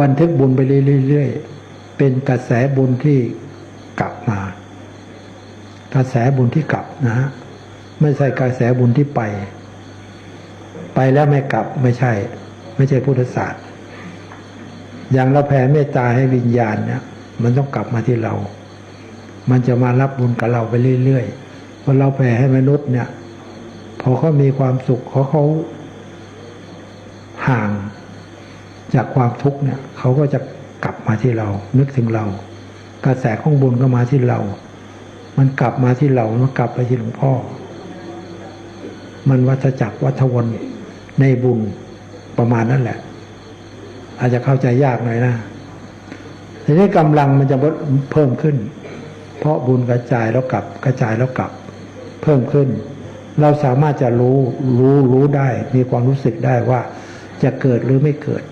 บันทึกบุญไปเรื่อยๆเป็นกระแสบุญที่กลับมา กระแสบุญที่กลับนะฮะไม่ใช่กระแสบุญที่ไป ไปแล้วไม่กลับไม่ใช่ ไม่ใช่พุทธศาสตร์ อย่างเราแผ่เมตตาให้วิญญาณเนี่ยมันต้องกลับมาที่เรา มันจะมารับบุญกับเราไปเรื่อยๆพอเราแผ่ให้มนุษย์เนี่ย พอเขามีความสุขเขาเขาห่าง จากความทุกข์เนี่ยเขาก็จะกลับมาที่เรา นึกถึงเรา กระแสของบุญก็มาที่เรา มันกลับมาที่เรามันกลับไปที่หลวงพ่อ มันวัฏจักรวัฏวนในบุญประมาณนั้นแหละ อาจจะเข้าใจยากหน่อยนะทีนี้กำลังมันจะเพิ่มขึ้น เพราะบุญกระจายแล้วกลับกระจายแล้วกลับ เพิ่มขึ้น เราสามารถจะรู้รู้รู้ได้ มีความรู้สึกได้ว่าจะเกิดหรือไม่เกิด